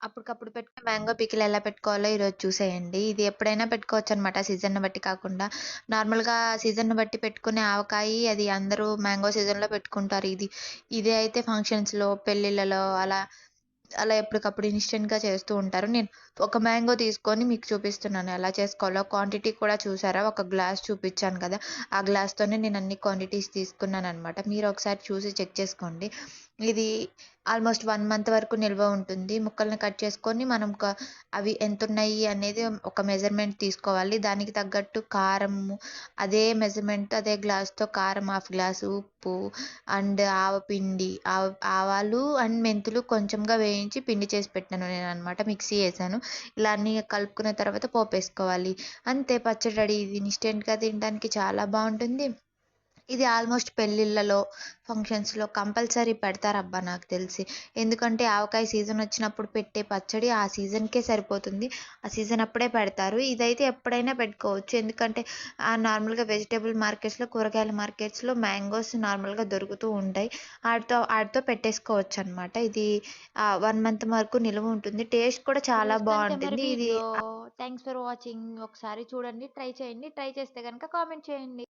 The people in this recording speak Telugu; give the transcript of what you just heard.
అప్పటికప్పుడు పెట్టుకునే మ్యాంగో పికిల్ ఎలా పెట్టుకోవాలో ఈరోజు చూసేయండి. ఇది ఎప్పుడైనా పెట్టుకోవచ్చు అనమాట సీజన్‌ని బట్టి కాకుండా. నార్మల్‌గా సీజన్‌ని బట్టి పెట్టుకునే ఆవకాయి అది అందరూ మ్యాంగో సీజన్‌లో పెట్టుకుంటారు. ఇది ఇదే అయితే ఫంక్షన్స్‌లో, పెళ్ళిళ్ళలో అలా అలా ఎప్పటికప్పుడు ఇన్‌స్టెంట్‌గా చేస్తూ ఉంటారు. నేను ఒక మ్యాంగో తీసుకొని మీకు చూపిస్తున్నాను ఎలా చేసుకోవాలో. క్వాంటిటీ కూడా చూసారా? ఒక గ్లాస్ చూపించాను కదా! ఆ గ్లాస్‌తోనే నేను అన్ని క్వాంటిటీస్ తీసుకున్నాను అనమాట మీరు ఒకసారి చూసి చెక్ చేసుకోండి. ఇది ఆల్మోస్ట్ వన్ మంత్ వరకు నిల్వ ఉంటుంది. ముక్కల్ని కట్ చేసుకొని మనం క అవి ఎంతున్నాయి అనేది ఒక మెజర్‌మెంట్ తీసుకోవాలి. దానికి తగ్గట్టు కారము అదే మెజర్‌మెంట్ అదే గ్లాస్‌తో కారం హాఫ్ గ్లాస్ ఉప్పు అండ్ ఆవపిండి, ఆవ ఆవాలు అండ్ మెంతులు కొంచెంగా వేయించి పిండి చేసి పెట్టాను నేను అనమాట మిక్సీ వేసాను ఇలా అన్నీ కలుపుకున్న తర్వాత పోపేసుకోవాలి. అంతే పచ్చడి రెడీ. ఇది ఇన్‌స్టెంట్‌గా తినడానికి చాలా బాగుంటుంది ఇది ఆల్మోస్ట్ పెళ్ళిళ్ళలో, ఫంక్షన్స్‌లో కంపల్సరీ పెడతారబ్బా నాకు తెలిసి. ఎందుకంటే ఆవకాయ సీజన్ వచ్చినప్పుడు పెట్టే పచ్చడి ఆ సీజన్‌కే సరిపోతుంది. ఆ సీజన్ అప్పుడే పెడతారు. ఇదైతే ఎప్పుడైనా పెట్టుకోవచ్చు. ఎందుకంటే ఆహ్, నార్మల్‌గా వెజిటబుల్ మార్కెట్స్‌లో, కూరగాయల మార్కెట్స్‌లో మ్యాంగోస్ నార్మల్‌గా దొరుకుతూ ఉంటాయి. ఆటితో ఆటితో పెట్టేసుకోవచ్చనమాట. ఇది ఆహ్, 1 మంత్ వరకు నిలువ ఉంటుంది. టేస్ట్ కూడా చాలా బావుంటుంది. ఇది వీడియో. Thanks for watching. ఒకసారి చూడండి, ట్రై చేయండి. ట్రై చేస్తే గనుక కామెంట్ చేయండి.